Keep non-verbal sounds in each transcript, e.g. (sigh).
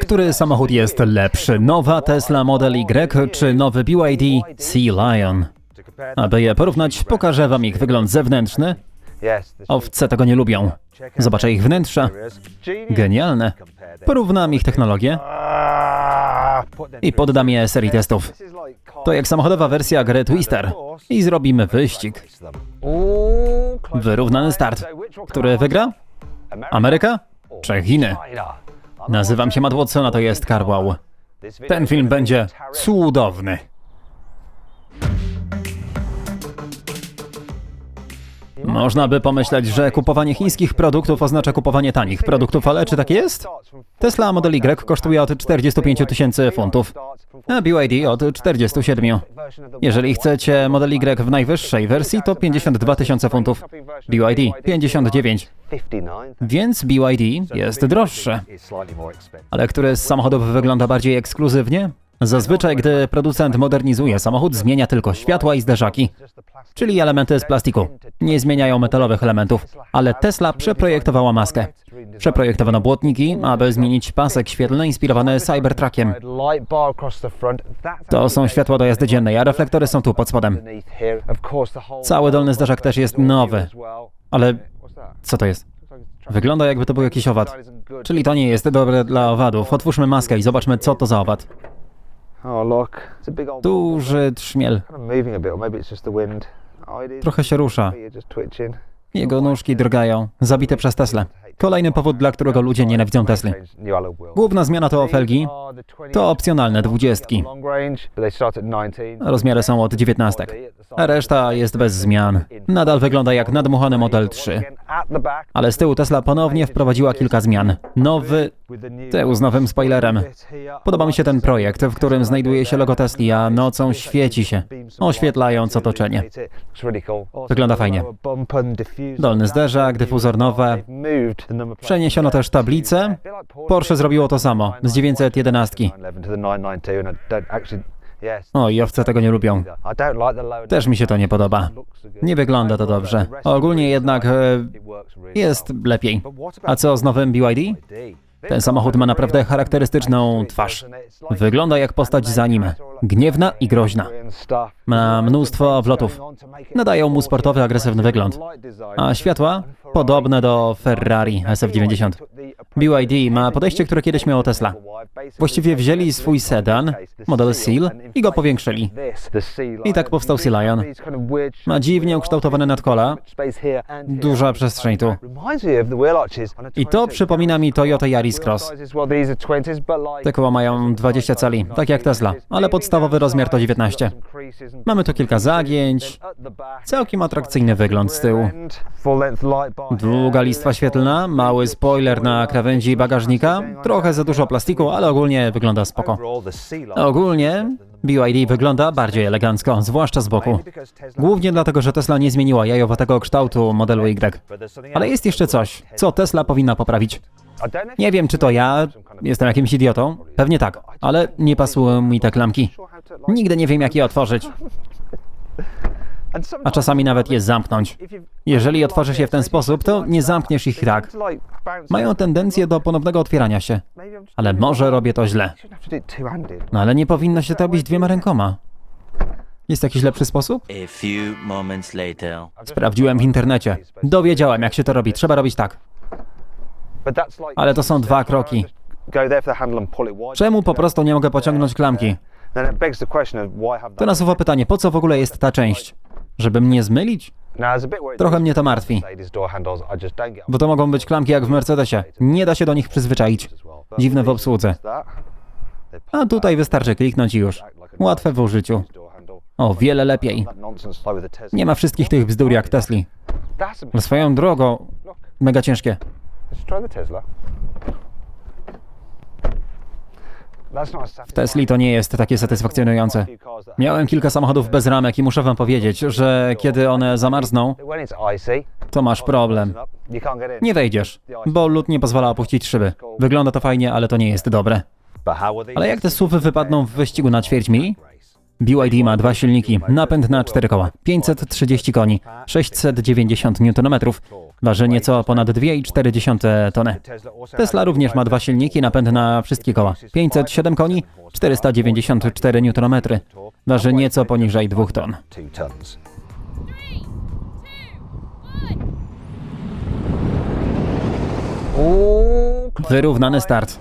Który samochód jest lepszy? Nowa Tesla Model Y czy nowy BYD Sea Lion? Aby je porównać, pokażę wam ich wygląd zewnętrzny. Owce tego nie lubią. Zobaczę ich wnętrza. Genialne. Porównam ich technologię i poddam je serii testów. To jak samochodowa wersja gry Twister. I zrobimy wyścig. Wyrównany start. Który wygra? Ameryka czy Chiny? Nazywam się Matt Watson, a to jest Carwow. Ten film będzie cudowny. Można by pomyśleć, że kupowanie chińskich produktów oznacza kupowanie tanich produktów, ale czy tak jest? Tesla Model Y kosztuje od 45 tysięcy funtów, a BYD od 47. Jeżeli chcecie Model Y w najwyższej wersji, to 52 tysiące funtów. BYD 59. Więc BYD jest droższe. Ale który z samochodów wygląda bardziej ekskluzywnie? Zazwyczaj, gdy producent modernizuje samochód, zmienia tylko światła i zderzaki, czyli elementy z plastiku. Nie zmieniają metalowych elementów, ale Tesla przeprojektowała maskę. Przeprojektowano błotniki, aby zmienić pasek świetlny inspirowany Cybertruckiem. To są światła do jazdy dziennej, a reflektory są tu pod spodem. Cały dolny zderzak też jest nowy. Ale co to jest? Wygląda jakby to był jakiś owad. Czyli to nie jest dobre dla owadów. Otwórzmy maskę i zobaczmy, co to za owad. Duży trzmiel. Oh, it is. Trochę się rusza. Jego nóżki drgają. Zabite przez Teslę. Kolejny powód, dla którego ludzie nienawidzą wheels. Główna zmiana to felgi. To opcjonalne dwudziestki. Long range, but they start at 19. Rozmiary są od 19. A reszta jest bez zmian. Nadal wygląda jak nadmuchany Model 3. At the back, Ale z tyłu Tesla ponownie wprowadziła kilka zmian. Nowy tył z nowym spoilerem. Podoba mi się ten projekt, w którym znajduje się logo Tesli, a nocą świeci się, oświetlając otoczenie. Wygląda fajnie. Dolny zderzak, dyfuzor nowe. Przeniesiono też tablicę. Porsche zrobiło to samo, z 911. 911 to the 992 and I don't actually yes. O, i owce tego nie lubią. Też mi się to nie podoba. Nie wygląda to dobrze. Ogólnie jednak e, jest lepiej. A co z nowym BYD? Ten samochód ma naprawdę charakterystyczną twarz. Wygląda jak postać z anime. Gniewna i groźna. Ma mnóstwo wlotów. Nadają mu sportowy, agresywny wygląd. A światła? Podobne do Ferrari SF90. BYD ma podejście, które kiedyś miało Tesla. Właściwie wzięli swój sedan, model Seal, i go powiększyli. I tak powstał Sea Lion. Ma dziwnie ukształtowane nadkola, duża przestrzeń tu. I to przypomina mi Toyota Yaris Cross. Te koła mają 20 cali, tak jak Tesla, ale podstawowy rozmiar to 19. Mamy tu kilka zagięć, całkiem atrakcyjny wygląd z tyłu. Długa listwa świetlna, mały spoiler na krawędzi bagażnika, trochę za dużo plastiku, ale ogólnie wygląda spoko. Ogólnie BYD wygląda bardziej elegancko, zwłaszcza z boku. Głównie dlatego, że Tesla nie zmieniła jajowatego kształtu modelu Y. Ale jest jeszcze coś, co Tesla powinna poprawić. Nie wiem, czy to ja jestem jakimś idiotą. Pewnie tak, ale nie pasują mi te klamki. Nigdy nie wiem, jak je otworzyć, a czasami nawet je zamknąć. Jeżeli otworzysz je w ten sposób, to nie zamkniesz ich tak. Mają tendencję do ponownego otwierania się. Ale może robię to źle. No ale nie powinno się to robić dwiema rękoma. Jest jakiś lepszy sposób? Sprawdziłem w internecie. Dowiedziałem, jak się to robi. Trzeba robić tak. Ale to są dwa kroki. Czemu po prostu nie mogę pociągnąć klamki? To nasuwa pytanie, po co w ogóle jest ta część? Żeby mnie zmylić? Trochę mnie to martwi. Bo to mogą być klamki jak w Mercedesie. Nie da się do nich przyzwyczaić. Dziwne w obsłudze. A tutaj wystarczy kliknąć i już. Łatwe w użyciu. O wiele lepiej. Nie ma wszystkich tych bzdur jak Tesli. Swoją drogą, mega ciężkie. W Tesli to nie jest takie satysfakcjonujące. Miałem kilka samochodów bez ramek i muszę wam powiedzieć, że kiedy one zamarzną, to masz problem. Nie wejdziesz, bo lód nie pozwala opuścić szyby. Wygląda to fajnie, ale to nie jest dobre. Ale jak te suwy wypadną w wyścigu na ćwierć mili? BYD ma dwa silniki, napęd na cztery koła, 530 koni, 690 Nm Waży nieco ponad 2,4 tony. Tesla również ma dwa silniki, napęd na wszystkie koła. 507 koni, 494 Nm. Waży nieco poniżej 2 ton. Wyrównany start.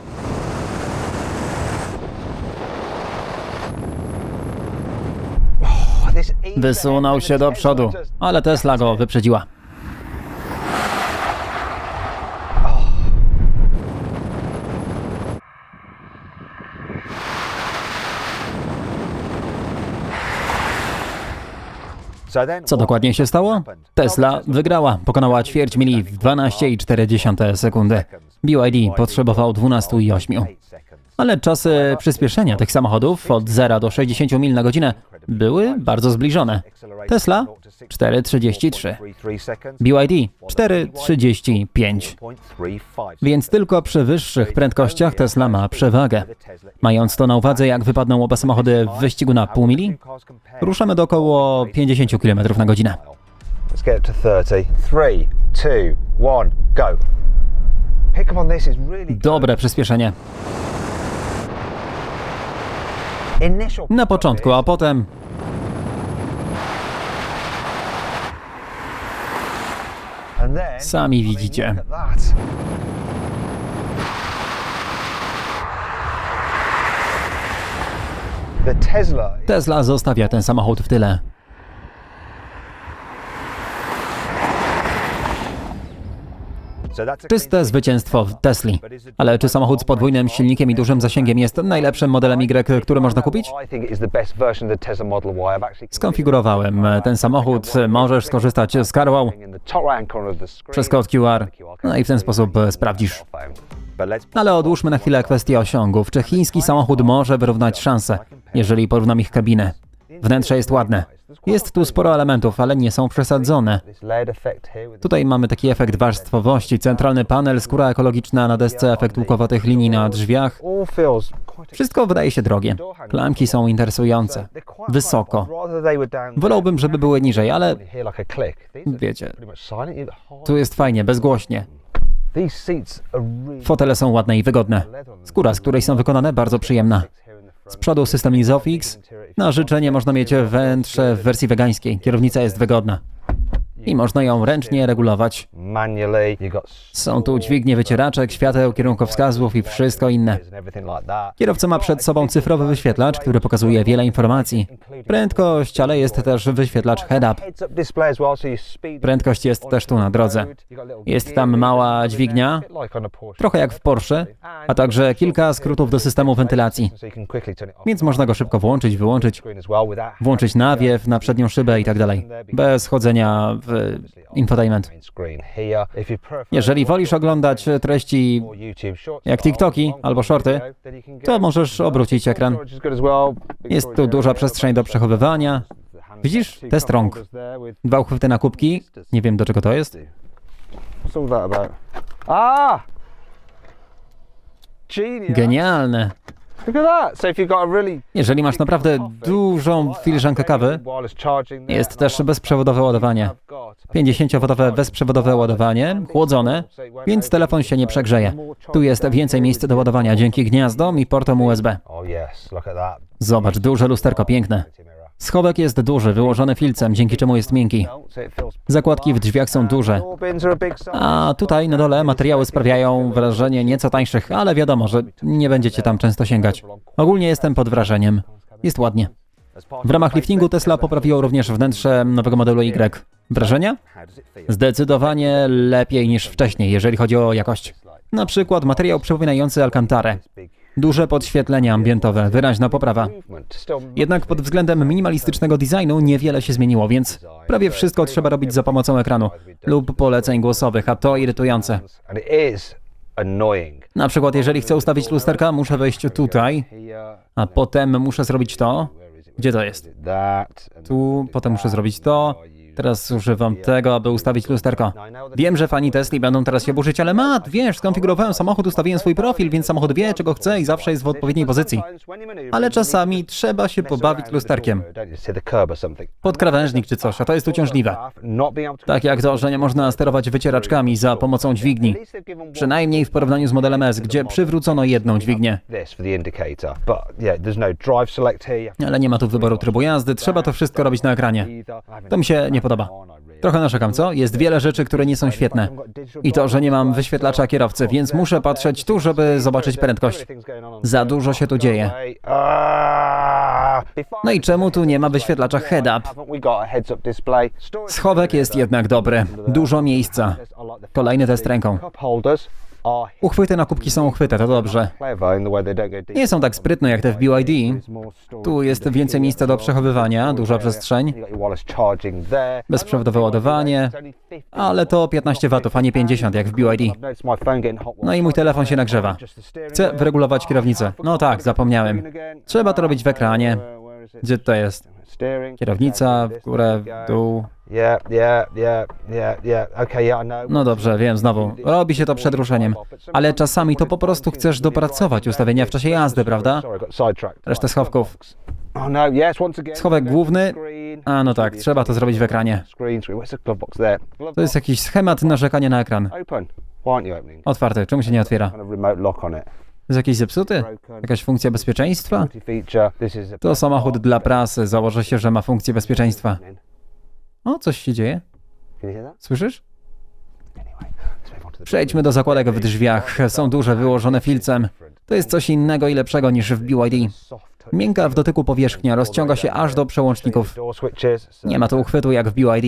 Wysunął się do przodu, ale Tesla go wyprzedziła. Co dokładnie się stało? Tesla wygrała, pokonała ćwierć mili w 12,4 sekundy. BYD potrzebował 12,8. Ale czasy przyspieszenia tych samochodów od 0 do 60 mil na godzinę były bardzo zbliżone. Tesla 4,33, BYD 4,35. Więc tylko przy wyższych prędkościach Tesla ma przewagę. Mając to na uwadze, jak wypadną oba samochody w wyścigu na pół mili, ruszamy do około 50 km na godzinę. Let's get to 30. Three, two, one, go. Pick up on this is really good. Dobre przyspieszenie. Na początku, a potem sami widzicie. Tesla zostawia ten samochód w tyle. Czyste zwycięstwo w Tesli. Ale czy samochód z podwójnym silnikiem i dużym zasięgiem jest najlepszym modelem Y, który można kupić? Y. Skonfigurowałem ten samochód, możesz skorzystać z CarWow przez kod QR, no i w ten sposób sprawdzisz. Ale odłóżmy na chwilę kwestię osiągów. Czy chiński samochód może wyrównać szanse, jeżeli porównam ich kabinę? Wnętrze jest ładne. Jest tu sporo elementów, ale nie są przesadzone. Tutaj mamy taki efekt warstwowości, centralny panel, skóra ekologiczna na desce, efekt łukowatych linii na drzwiach. Wszystko wydaje się drogie. Klamki są interesujące. Wysoko. Wolałbym, żeby były niżej, ale wiecie, tu jest fajnie, bezgłośnie. Fotele są ładne i wygodne. Skóra, z której są wykonane, bardzo przyjemna. Z przodu system Lisofix. Na życzenie można mieć wnętrze w wersji wegańskiej. Kierownica jest wygodna. I można ją ręcznie regulować. Są tu dźwignie wycieraczek, świateł, kierunkowskazów i wszystko inne. Kierowca ma przed sobą cyfrowy wyświetlacz, który pokazuje wiele informacji. Prędkość, ale jest też wyświetlacz head-up. Prędkość jest też tu na drodze. Jest tam mała dźwignia, trochę jak w Porsche, a także kilka skrótów do systemu wentylacji. Więc można go szybko włączyć, wyłączyć, włączyć nawiew na przednią szybę i tak dalej. Bez chodzenia w infotainment. Jeżeli wolisz oglądać treści jak TikToki albo shorty, to możesz obrócić ekran. Jest tu duża przestrzeń do przechowywania. Widzisz? Test rąk. Dwa uchwyty na kubki. Nie wiem do czego to jest. Genialne. Look at that. So if you've got a really Jeżeli masz naprawdę dużą filiżankę kawy, jest też bezprzewodowe ładowanie. 50-wodowe bezprzewodowe ładowanie, chłodzone, więc telefon się nie przegrzeje. Tu jest więcej miejsc do ładowania dzięki gniazdom i portom USB. Oh yes, look at that. Zobacz, duże lusterko, piękne. Schowek jest duży, wyłożony filcem, dzięki czemu jest miękki. Zakładki w drzwiach są duże. A tutaj na dole materiały sprawiają wrażenie nieco tańszych, ale wiadomo, że nie będziecie tam często sięgać. Ogólnie jestem pod wrażeniem. Jest ładnie. W ramach liftingu Tesla poprawiło również wnętrze nowego modelu Y. Wrażenia? Zdecydowanie lepiej niż wcześniej, jeżeli chodzi o jakość. Na przykład materiał przypominający Alcantarę. Duże podświetlenie ambientowe, wyraźna poprawa. Jednak pod względem minimalistycznego designu niewiele się zmieniło, więc prawie wszystko trzeba robić za pomocą ekranu lub poleceń głosowych, a to irytujące. Na przykład, jeżeli chcę ustawić lusterka, muszę wejść tutaj, a potem muszę zrobić to. Gdzie to jest? Tu, potem muszę zrobić to. Teraz używam tego, aby ustawić lusterko. Wiem, że fani Tesli będą teraz się burzyć, ale Matt, wiesz, skonfigurowałem samochód, ustawiłem swój profil, więc samochód wie, czego chce i zawsze jest w odpowiedniej pozycji. Ale czasami trzeba się pobawić lusterkiem. Pod krawężnik czy coś, a to jest uciążliwe. Tak jak to, że nie można sterować wycieraczkami za pomocą dźwigni. Przynajmniej w porównaniu z modelem S, gdzie przywrócono jedną dźwignię. Ale nie ma tu wyboru trybu jazdy, trzeba to wszystko robić na ekranie. To mi się nie podoba. Trochę narzekam, co? Jest wiele rzeczy, które nie są świetne. I to, że nie mam wyświetlacza kierowcy, więc muszę patrzeć tu, żeby zobaczyć prędkość. Za dużo się tu dzieje. No i czemu tu nie ma wyświetlacza head-up? Schowek jest jednak dobry. Dużo miejsca. Kolejny test ręką. Uchwyty na kubki są uchwyte, to dobrze. Nie są tak sprytne jak te w BYD. Tu jest więcej miejsca do przechowywania, duża przestrzeń, bezprzewodowe ładowanie, ale to 15 watów, a nie 50 jak w BYD. No i mój telefon się nagrzewa. Chcę wyregulować kierownicę. No tak, zapomniałem. Trzeba to robić w ekranie. Gdzie to jest? Kierownica, w górę, w dół. No dobrze, wiem, znowu. Robi się to przed ruszeniem. Ale czasami to po prostu chcesz dopracować ustawienia w czasie jazdy, prawda? Resztę schowków. Schowek główny. A no tak, trzeba to zrobić w ekranie. To jest jakiś schemat narzekania na ekran. Otwarty, czemu się nie otwiera? Jest jakiś zepsuty? Jakaś funkcja bezpieczeństwa? To samochód dla prasy, założę się, że ma funkcję bezpieczeństwa. O, coś się dzieje? Słyszysz? Przejdźmy do zakładek w drzwiach. Są duże, wyłożone filcem. To jest coś innego i lepszego niż w BYD. Miękka w dotyku powierzchnia rozciąga się aż do przełączników. Nie ma tu uchwytu jak w BYD.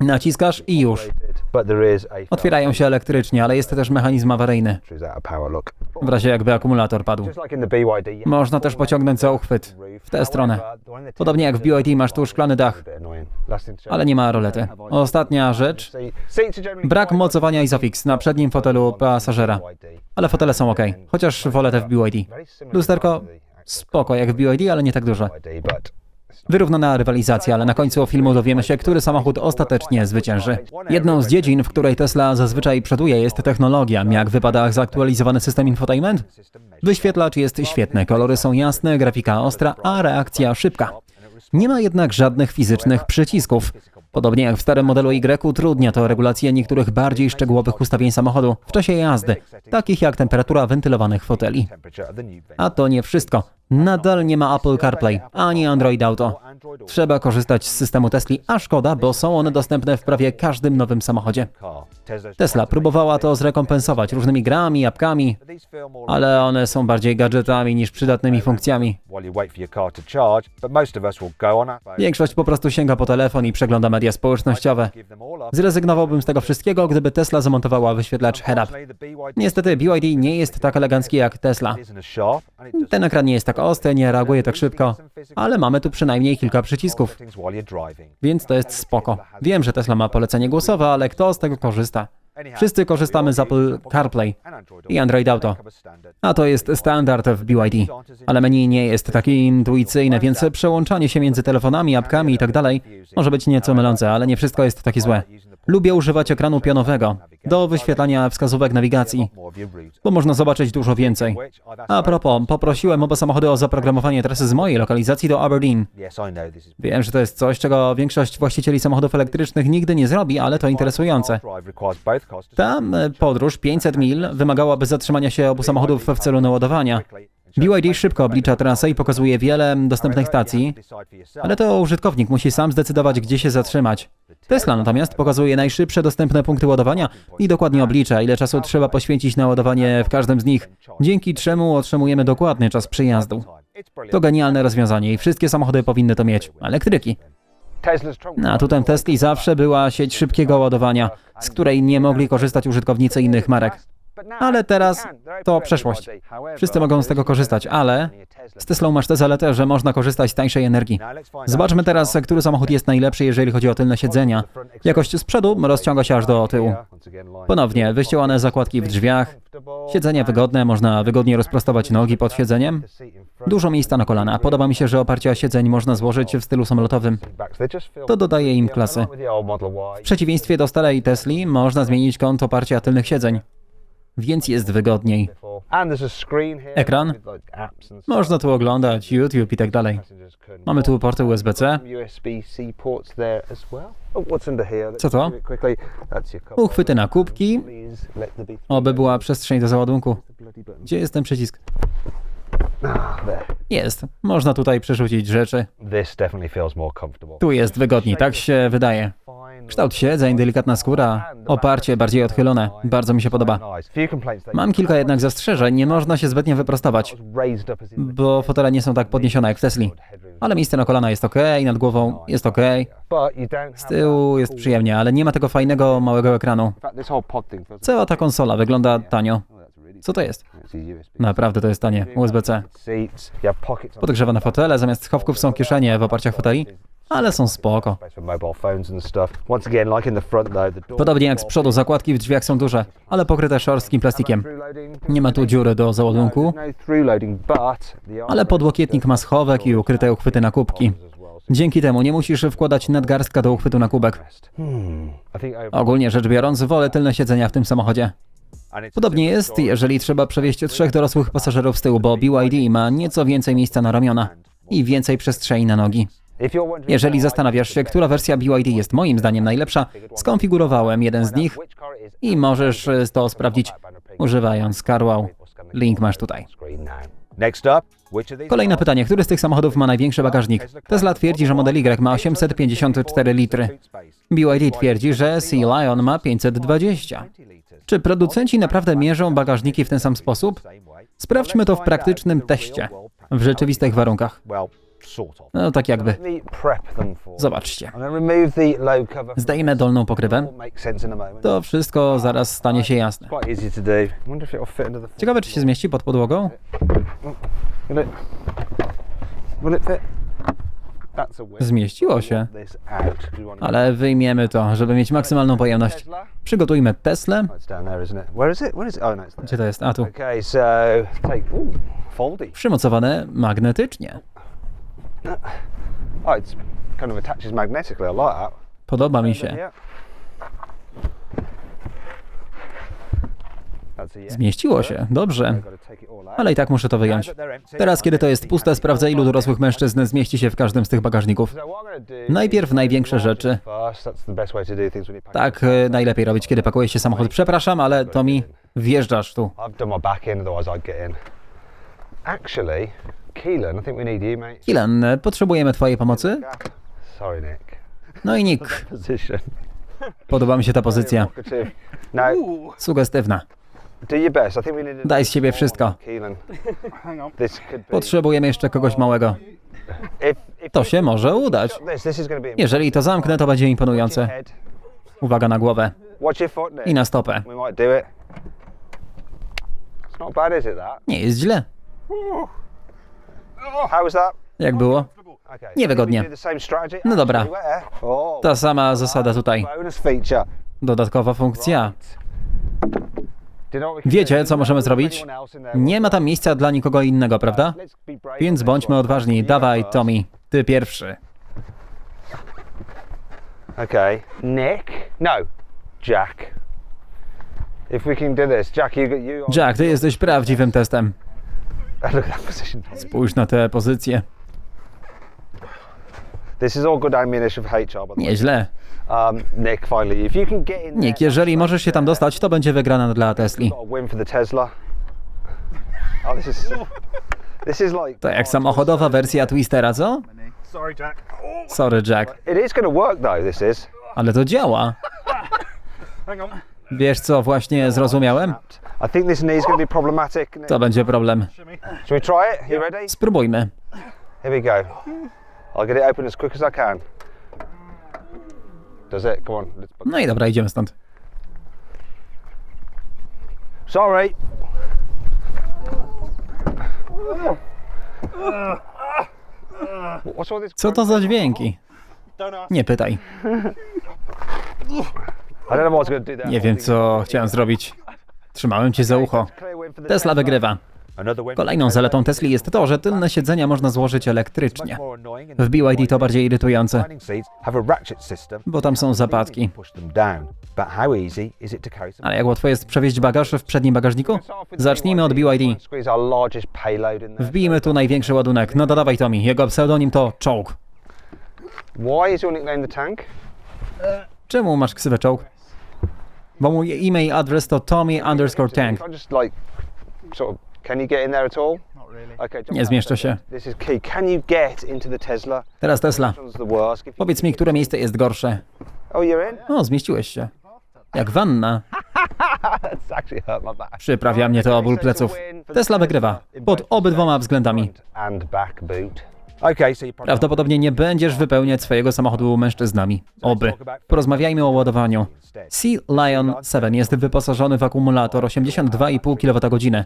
Naciskasz i już. Otwierają się elektrycznie, ale jest też mechanizm awaryjny. W razie jakby akumulator padł. Można też pociągnąć za uchwyt. W tę stronę. Podobnie jak w BYD masz tu szklany dach, ale nie ma rolety. Ostatnia rzecz. Brak mocowania Isofix na przednim fotelu pasażera. Ale fotele są ok, chociaż wolę te w BYD. Lusterko spoko jak w BYD, ale nie tak dużo. Wyrównana rywalizacja, ale na końcu filmu dowiemy się, który samochód ostatecznie zwycięży. Jedną z dziedzin, w której Tesla zazwyczaj przoduje, jest technologia. Jak wypada zaktualizowany system infotainment? Wyświetlacz jest świetny, kolory są jasne, grafika ostra, a reakcja szybka. Nie ma jednak żadnych fizycznych przycisków. Podobnie jak w starym modelu Y, utrudnia to regulację niektórych bardziej szczegółowych ustawień samochodu w czasie jazdy, takich jak temperatura wentylowanych foteli. A to nie wszystko. Nadal nie ma Apple CarPlay ani Android Auto. Trzeba korzystać z systemu Tesla, a szkoda, bo są one dostępne w prawie każdym nowym samochodzie. Tesla próbowała to zrekompensować różnymi grami, apkami, ale one są bardziej gadżetami niż przydatnymi funkcjami. Większość po prostu sięga po telefon i przegląda media społecznościowe. Zrezygnowałbym z tego wszystkiego, gdyby Tesla zamontowała wyświetlacz head-up. Niestety BYD nie jest tak elegancki jak Tesla. Ten ekran nie jest tak ostry, nie reaguje tak szybko, ale mamy tu przynajmniej kilka przycisków, więc to jest spoko. Wiem, że Tesla ma polecenie głosowe, ale kto z tego korzysta? Wszyscy korzystamy z Apple CarPlay i Android Auto. A to jest standard w BYD. Ale menu nie jest takie intuicyjne, więc przełączanie się między telefonami, apkami i tak dalej może być nieco mylące, ale nie wszystko jest takie złe. Lubię używać ekranu pionowego do wyświetlania wskazówek nawigacji, bo można zobaczyć dużo więcej. A propos, poprosiłem oba samochody o zaprogramowanie trasy z mojej lokalizacji do Aberdeen. Wiem, że to jest coś, czego większość właścicieli samochodów elektrycznych nigdy nie zrobi, ale to interesujące. Tam podróż 500 mil wymagałaby zatrzymania się obu samochodów w celu naładowania. BYD szybko oblicza trasę i pokazuje wiele dostępnych stacji, ale to użytkownik musi sam zdecydować, gdzie się zatrzymać. Tesla natomiast pokazuje najszybsze dostępne punkty ładowania i dokładnie oblicza, ile czasu trzeba poświęcić na ładowanie w każdym z nich, dzięki czemu otrzymujemy dokładny czas przyjazdu. To genialne rozwiązanie i wszystkie samochody powinny to mieć. Elektryki. Atutem Tesli zawsze była sieć szybkiego ładowania, z której nie mogli korzystać użytkownicy innych marek. Ale teraz to przeszłość. Wszyscy mogą z tego korzystać, ale z Teslą masz tę zaletę, że można korzystać z tańszej energii. Zobaczmy teraz, który samochód jest najlepszy, jeżeli chodzi o tylne siedzenia. Jakość z przodu rozciąga się aż do tyłu. Ponownie, wyścielane zakładki w drzwiach, siedzenie wygodne, można wygodnie rozprostować nogi pod siedzeniem. Dużo miejsca na kolana. Podoba mi się, że oparcia siedzeń można złożyć w stylu samolotowym. To dodaje im klasy. W przeciwieństwie do starej Tesli można zmienić kąt oparcia tylnych siedzeń, więc jest wygodniej. Ekran. Można tu oglądać YouTube i tak dalej. Mamy tu porty USB-C, Co to? uchwyty na kubki, oby była przestrzeń do załadunku. Gdzie jest ten przycisk? Jest. Można tutaj przerzucić rzeczy. Tu jest wygodniej, tak się wydaje. Kształt siedzeń, delikatna skóra, oparcie bardziej odchylone. Bardzo mi się podoba. Mam kilka jednak zastrzeżeń, nie można się zbytnio wyprostować, bo fotele nie są tak podniesione jak w Tesli. Ale miejsce na kolana jest ok, nad głową jest ok. Z tyłu jest przyjemnie, ale nie ma tego fajnego małego ekranu. Cała ta konsola wygląda tanio. Co to jest? Naprawdę to jest tanie. USB-C. Podgrzewane fotele, zamiast schowków są kieszenie w oparciach foteli, ale są spoko. Podobnie jak z przodu, zakładki w drzwiach są duże, ale pokryte szorstkim plastikiem. Nie ma tu dziury do załadunku, ale podłokietnik ma schowek i ukryte uchwyty na kubki. Dzięki temu nie musisz wkładać nadgarstka do uchwytu na kubek. Ogólnie rzecz biorąc, wolę tylne siedzenia w tym samochodzie. Podobnie jest, jeżeli trzeba przewieźć trzech dorosłych pasażerów z tyłu, bo BYD ma nieco więcej miejsca na ramiona i więcej przestrzeni na nogi. Jeżeli zastanawiasz się, która wersja BYD jest moim zdaniem najlepsza, skonfigurowałem jeden z nich i możesz e, to sprawdzić używając CarWow. Link masz tutaj. Kolejne pytanie. Który z tych samochodów ma największy bagażnik? Tesla twierdzi, że model Y ma 854 litry. BYD twierdzi, że Sea Lion ma 520. Czy producenci naprawdę mierzą bagażniki w ten sam sposób? Sprawdźmy to w praktycznym teście, w rzeczywistych warunkach. No tak jakby. Zobaczcie. Zdejmę dolną pokrywę. To wszystko zaraz stanie się jasne. Ciekawe, czy się zmieści pod podłogą? Zmieściło się. Ale wyjmiemy to, żeby mieć maksymalną pojemność. Przygotujmy Teslę. Gdzie to jest? A tu. Przymocowane magnetycznie. Oh, it's kind of attaches magnetically. I like that. Podoba mi się. Zmieściło się. Dobrze. Ale i tak muszę to wyjąć. Teraz, kiedy to jest puste, sprawdzę, ilu dorosłych mężczyzn zmieści się w każdym z tych bagażników. Najpierw największe rzeczy. Tak e, najlepiej robić, kiedy pakuje się samochód. Przepraszam, ale to mi wjeżdżasz tu. Keelan, I think we need you, mate. Kilen, e, potrzebujemy twojej pomocy? Sorry, Nick. No i Nick, podoba mi się ta pozycja. No, Sugestywna. do your best. I think we need. a- Daj z siebie wszystko. Keelan. (laughs) This could be. Potrzebujemy jeszcze kogoś małego. If, if To się może udać. this, this is going to be. Jeżeli to zamknę, to będzie imponujące. Uwaga na głowę Watch your foot, Nick. i na stopę. We might do it. It's not bad, is it? That. Nie jest źle. Jak było? Niewygodnie. No dobra. Oh, Ta sama zasada tutaj. Dodatkowa funkcja. Wiecie, co możemy zrobić? Nie ma tam miejsca dla nikogo innego, prawda? Więc bądźmy odważni. Dawaj. Tommy. Ty pierwszy. Okay. Nick? No. Jack. Jack, ty jesteś prawdziwym testem. Spójrz na tę pozycję. This is all good ammunition for HR, by the way. Nieźle. Um, Nick, jeżeli możesz się tam dostać, to będzie wygrana dla Tesli. Oh. To jak samochodowa wersja Twistera, co? Sorry, Jack. Ale to działa. Wiesz co właśnie zrozumiałem? To będzie problem. Spróbujmy. Here we go. I'll get it open as quick as I can. Does it? Come on. Let's No i dobra, idziemy stąd. Sorry. Co to za dźwięki? Nie pytaj. (laughs) Nie wiem, co chciałem zrobić. Trzymałem cię za ucho. Tesla wygrywa. Kolejną zaletą. Tesli jest to, że tylne siedzenia można złożyć elektrycznie. W BYD to bardziej irytujące, bo tam są zapadki. Ale jak łatwo jest przewieźć bagaż w przednim bagażniku? Zacznijmy od BYD. Wbijmy tu największy ładunek. No dodawaj Tommy, jego pseudonim to Czołg. Czemu masz ksywę Czołg? Bo mój e-mail adres to Tommy underscore tank. Nie zmieszczę się. Teraz Tesla. Powiedz mi, które miejsce jest gorsze. Oh, you're in? O, zmieściłeś się. Jak wanna. (laughs) Przyprawia mnie to o ból pleców. Tesla wygrywa. Pod obydwoma względami. Prawdopodobnie nie będziesz wypełniać swojego samochodu mężczyznami. Oby. Porozmawiajmy o ładowaniu. Sea Lion 7 jest wyposażony w akumulator 82,5 kWh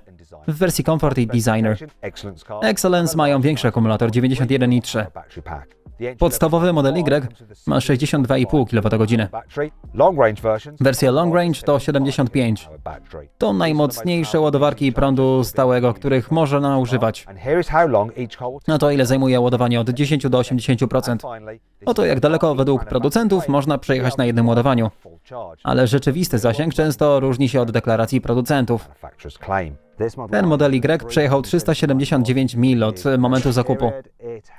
w wersji Comfort i Designer. Excellence mają większy akumulator 91,3. Battery pack. The entry Podstawowy model Y ma 62,5 kWh. Wersja long range to 75. Power battery. To najmocniejsze ładowarki prądu stałego, których można używać. Will No to ile zajmuje ładowanie od 10 do 80%. Oto jak daleko według producentów można przejechać na jednym ładowaniu. Ale rzeczywisty zasięg często różni się od deklaracji producentów. Ten model Y przejechał 379 mil od momentu zakupu.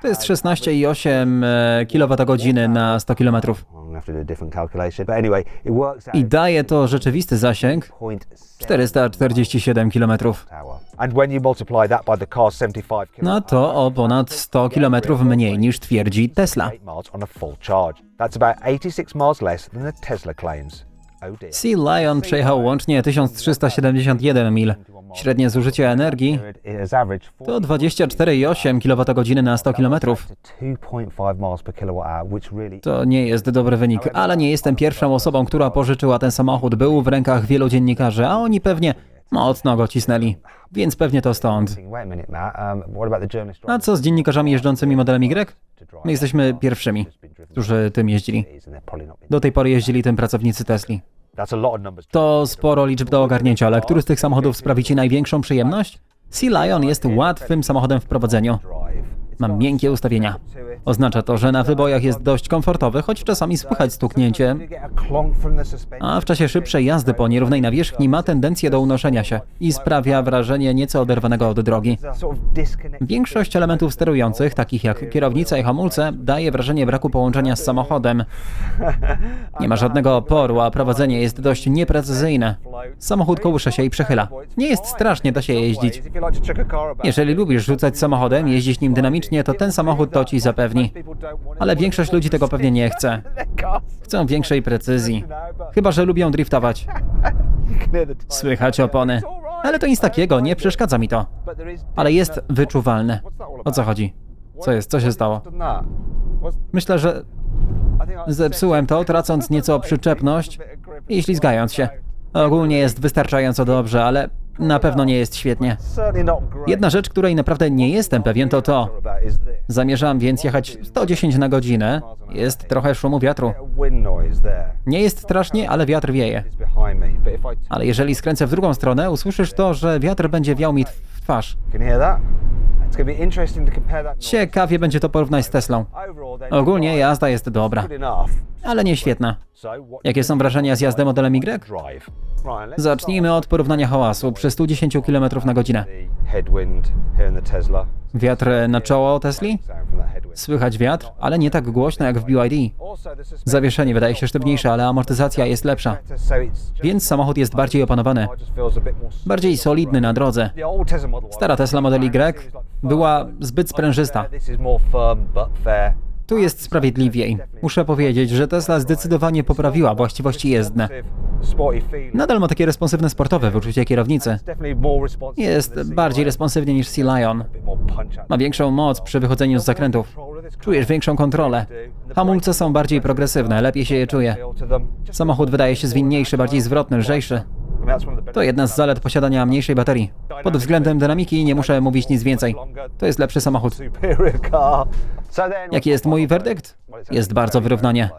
To jest 16,8 kWh na 100 km. I daje to rzeczywisty zasięg 0.7 447 km. hour. And when you multiply that by the car's 75 No to o ponad 100 km mniej niż twierdzi Tesla. 8 miles on a full charge. That's about 86 miles less than the Tesla claims. Dear. Sea Lion przejechał łącznie 1371 mil. Średnie zużycie energii to 24,8 kWh na 100 km. to 2.5 miles per kilowatt hour, which really To nie jest dobry wynik, ale nie jestem pierwszą osobą, która pożyczyła ten samochód. Był w rękach wielu dziennikarzy, a oni pewnie mocno go cisnęli. Więc pewnie to stąd. A co z dziennikarzami jeżdżącymi modelem Y? My jesteśmy pierwszymi, którzy tym jeździli. Do tej pory jeździli tym pracownicy Tesli. To sporo liczb do ogarnięcia, ale który z tych samochodów sprawi Ci największą przyjemność? Sea Lion jest łatwym samochodem w prowadzeniu. Drive. Ma miękkie ustawienia. Oznacza to, że na wybojach jest dość komfortowy, choć czasami słychać stuknięcie, a w czasie szybszej jazdy po nierównej nawierzchni ma tendencję do unoszenia się i sprawia wrażenie nieco oderwanego od drogi. Większość elementów sterujących, takich jak kierownica i hamulce, daje wrażenie braku połączenia z samochodem. Nie ma żadnego oporu, a prowadzenie jest dość nieprecyzyjne. Samochód kołysze się i przechyla. Nie jest strasznie, da się jeździć. Jeżeli lubisz rzucać samochodem, jeździć nim dynamicznie, to ten samochód to ci zapewni. Ale większość ludzi tego pewnie nie chce. Chcą większej precyzji. Chyba, że lubią driftować. Słychać opony. Ale to nic takiego, nie przeszkadza mi to. Ale jest wyczuwalne. O co chodzi? Co jest? Co się stało? Myślę, że zepsułem to, tracąc nieco przyczepność i ślizgając się. Ogólnie jest wystarczająco dobrze, ale na pewno nie jest świetnie. Jedna rzecz, której naprawdę nie jestem pewien, to to. Zamierzam więc jechać 110 na godzinę. Jest trochę szumu wiatru. Nie jest strasznie, ale wiatr wieje. Ale jeżeli skręcę w drugą stronę, usłyszysz to, że wiatr będzie wiał mi w twarz. Ciekawie będzie to porównać z Teslą. Ogólnie jazda jest dobra. Ale nie świetna. Jakie są wrażenia z jazdy modelem Y? Zacznijmy od porównania hałasu przy 110 km na godzinę. Wiatr na czoło Tesli? Słychać wiatr, ale nie tak głośno jak w BYD. Zawieszenie wydaje się sztywniejsze, ale amortyzacja jest lepsza. Więc samochód jest bardziej opanowany, bardziej solidny na drodze. Stara Tesla Model Y była zbyt sprężysta. Tu jest sprawiedliwiej. Muszę powiedzieć, że Tesla zdecydowanie poprawiła właściwości jezdne. Nadal ma takie responsywne sportowe wyczucie kierownicy. Jest bardziej responsywny niż Sea Lion. Ma większą moc przy wychodzeniu z zakrętów. Czujesz większą kontrolę. Hamulce są bardziej progresywne, lepiej się je czuje. Samochód wydaje się zwinniejszy, bardziej zwrotny, lżejszy. To jedna z zalet posiadania mniejszej baterii. Pod względem dynamiki nie muszę mówić nic więcej. To jest lepszy samochód. Jaki jest mój werdykt? Jest bardzo wyrównanie.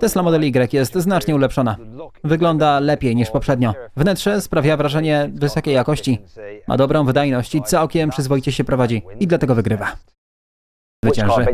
Tesla Model Y jest znacznie ulepszona. Wygląda lepiej niż poprzednio. Wnętrze sprawia wrażenie wysokiej jakości. Ma dobrą wydajność i całkiem przyzwoicie się prowadzi. I dlatego wygrywa. Zwycięży.